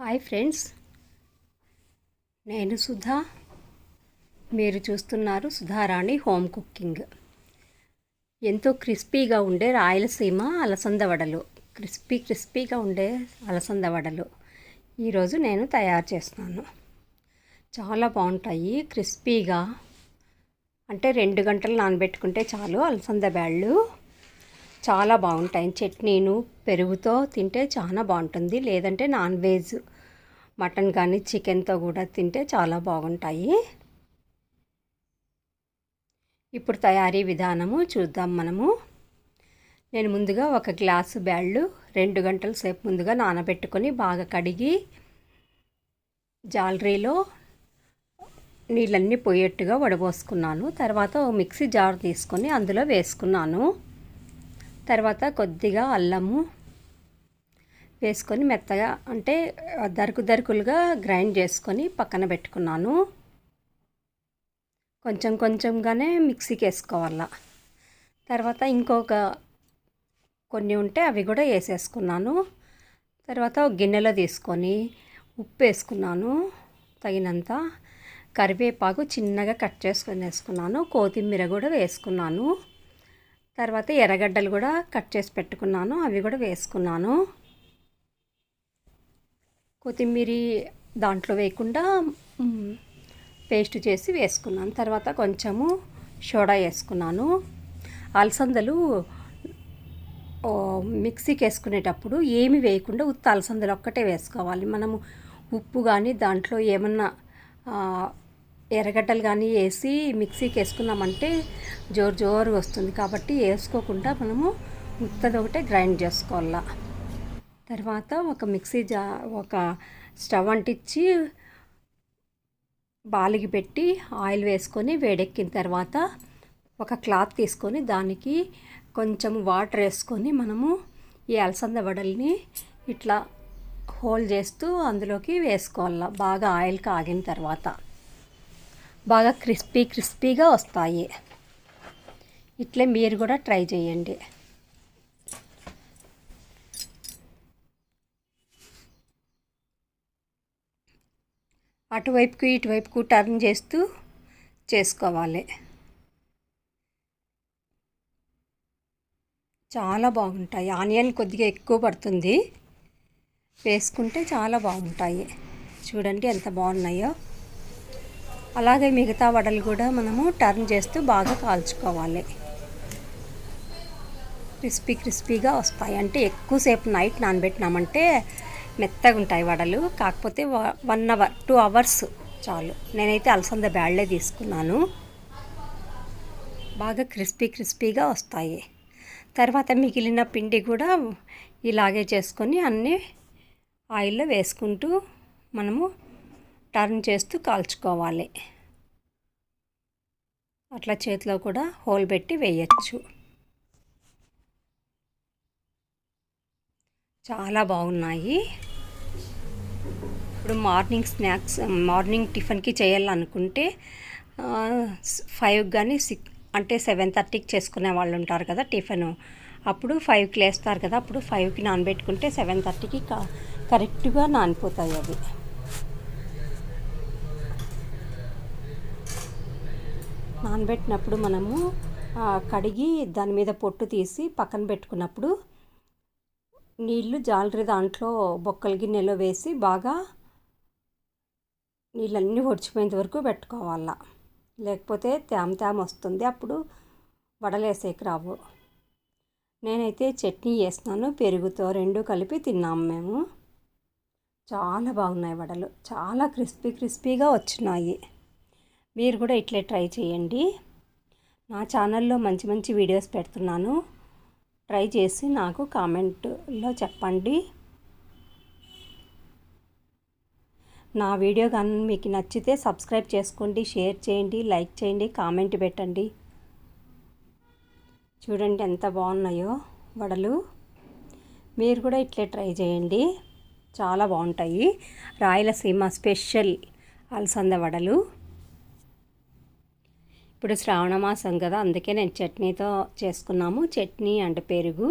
Hi friends. నేను సుధా. మీరు చూస్తున్నారు సుధారాణి హోమ్ కుకింగ్. ఎంతో క్రిస్పీగా ఉండే రాయలసీమ అలసంద వడలు. క్రిస్పీ క్రిస్పీగా ఉండే అలసంద వడలు. ఈరోజు నేను తయారు చేస్తున్నాను. చాలా బాగుంటాయి. క్రిస్పీగా. అంటే రెండు గంటలు నానబెట్టుకుంటే చాలు అలసంద బ్యాళ్ళు. చాలా బాగుంటాయి. చట్నీను పెరుగుతో తింటే చాలా బాగుంటుంది. లేదంటే నాన్ వెజ్ మటన్ కానీ చికెన్తో కూడా తింటే చాలా బాగుంటాయి. ఇప్పుడు తయారీ విధానము చూద్దాం మనము. నేను ముందుగా ఒక గ్లాసు బ్యాళ్ళు రెండు గంటల సేపు ముందుగా నానబెట్టుకొని బాగా కడిగి జాలరీలో నీళ్ళన్నీ పోయేట్టుగా వడబోసుకున్నాను. తర్వాత ఓ మిక్సీ జార్ తీసుకొని అందులో వేసుకున్నాను. తర్వాత కొద్దిగా అల్లము వేసుకొని మెత్తగా అంటే దరుకు దరుకులుగా గ్రైండ్ చేసుకొని పక్కన పెట్టుకున్నాను. కొంచెం కొంచెంగానే మిక్సీకి వేసుకోవాల. తర్వాత ఇంకొక కొన్ని ఉంటే అవి కూడా వేసేసుకున్నాను. తర్వాత ఒక గిన్నెలో తీసుకొని ఉప్పు వేసుకున్నాను తగినంత. కరివేపాకు చిన్నగా కట్ చేసుకొని వేసుకున్నాను. కొత్తిమీర కూడా వేసుకున్నాను. తర్వాత ఎర్రగడ్డలు కూడా కట్ చేసి పెట్టుకున్నాను. అవి కూడా వేసుకున్నాను. కొత్తిమీర దాంట్లో వేయకుండా పేస్ట్ చేసి వేసుకున్నాను. తర్వాత కొంచెము సోడా వేసుకున్నాను. అలసందలు మిక్సీకి వేసుకునేటప్పుడు ఏమి వేయకుండా ఉత్త అలసందలు ఒక్కటే వేసుకోవాలి. మనము ఉప్పు కానీ దాంట్లో ఏమన్నా ఎర్రగడ్డలు కానీ వేసి మిక్సీకి వేసుకున్నామంటే జోరు జోరు వస్తుంది. కాబట్టి వేసుకోకుండా మనము ఉత్తది ఒకటే గ్రైండ్ చేసుకోవాలా. తర్వాత ఒక మిక్సీ జా ఒక స్టవ్ అంటించి బాలిగి పెట్టి ఆయిల్ వేసుకొని వేడెక్కిన తర్వాత ఒక క్లాత్ తీసుకొని దానికి కొంచెం వాటర్ వేసుకొని మనము ఈ అలసంద వడల్ని ఇట్లా హోల్ చేస్తూ అందులోకి వేసుకోవాల. బాగా ఆయిల్ కాగిన తర్వాత. బాగా క్రిస్పీ క్రిస్పీగా వస్తాయి. ఇట్లే మీరు కూడా ట్రై చేయండి. అటువైపుకు ఇటువైపుకు టర్న్ చేస్తూ చేసుకోవాలి. చాలా బాగుంటాయి. ఆనియన్ కొద్దిగా ఎక్కువ పడుతుంది. వేసుకుంటే చాలా బాగుంటాయి. చూడండి ఎంత బాగున్నాయో. అలాగే మిగతా వడలు కూడా మనము టర్న్ చేస్తూ బాగా కాల్చుకోవాలి. క్రిస్పీ క్రిస్పీగా వస్తాయి. అంటే ఎక్కువసేపు నైట్ నానబెట్టినామంటే మెత్తగా ఉంటాయి వడలు. కాకపోతే వన్ అవర్ టూ అవర్స్ చాలు. నేనైతే అలసంద బ్యాళ్ళే తీసుకున్నాను. బాగా క్రిస్పీ క్రిస్పీగా వస్తాయి. తర్వాత మిగిలిన పిండి కూడా ఇలాగే చేసుకొని అన్నీ ఆయిల్లో వేసుకుంటూ మనము టర్న్ చేస్తూ కాల్చుకోవాలి. అట్లా చేతిలో కూడా హోల్ పెట్టి వేయచ్చు. చాలా బాగున్నాయి. ఇప్పుడు మార్నింగ్ స్నాక్స్ మార్నింగ్ టిఫిన్కి చేయాలనుకుంటే ఫైవ్ కానీ సిక్స్ అంటే సెవెన్ థర్టీకి చేసుకునే వాళ్ళు ఉంటారు కదా టిఫిన్. అప్పుడు ఫైవ్కి లేస్తారు కదా అప్పుడు ఫైవ్కి నానబెట్టుకుంటే సెవెన్ థర్టీకి కరెక్ట్గా నానిపోతాయి అవి. నానబెట్టినప్పుడు మనము కడిగి దాని మీద పొట్టు తీసి పక్కన పెట్టుకున్నప్పుడు నీళ్ళు జాలరి దాంట్లో బొక్కల గిన్నెలో వేసి బాగా నీళ్ళన్నీ ఒడిచిపోయేంత వరకు పెట్టుకోవాల. లేకపోతే తేమ తేమ వస్తుంది. అప్పుడు వడలేసేకి రావు. నేనైతే చట్నీ చేస్తున్నాను. పెరుగుతో రెండు కలిపి తిన్నాము మేము. చాలా బాగున్నాయి వడలు. చాలా క్రిస్పీ క్రిస్పీగా వచ్చినాయి. మీరు కూడా ఇట్లే ట్రై చేయండి. నా ఛానల్లో మంచి మంచి వీడియోస్ పెడుతున్నాను. ట్రై చేసి నాకు కామెంట్లో చెప్పండి. నా వీడియో కానీ మీకు నచ్చితే సబ్స్క్రైబ్ చేసుకోండి షేర్ చేయండి లైక్ చేయండి కామెంట్ పెట్టండి. చూడండి ఎంత బాగున్నాయో వడలు. మీరు కూడా ఇట్లే ట్రై చేయండి. చాలా బాగుంటాయి. రాయలసీమ స్పెషల్ అలసంద వడలు. ఇప్పుడు శ్రావణ మాసం కదా అందుకే నేను చట్నీతో చేసుకున్నాము. చట్నీ అండ్ పెరుగు.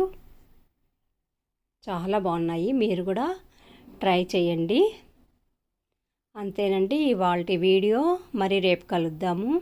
చాలా బాగున్నాయి. మీరు కూడా ట్రై చేయండి. అంతేనండి ఇవాళ వీడియో. మరి రేపు కలుద్దాము.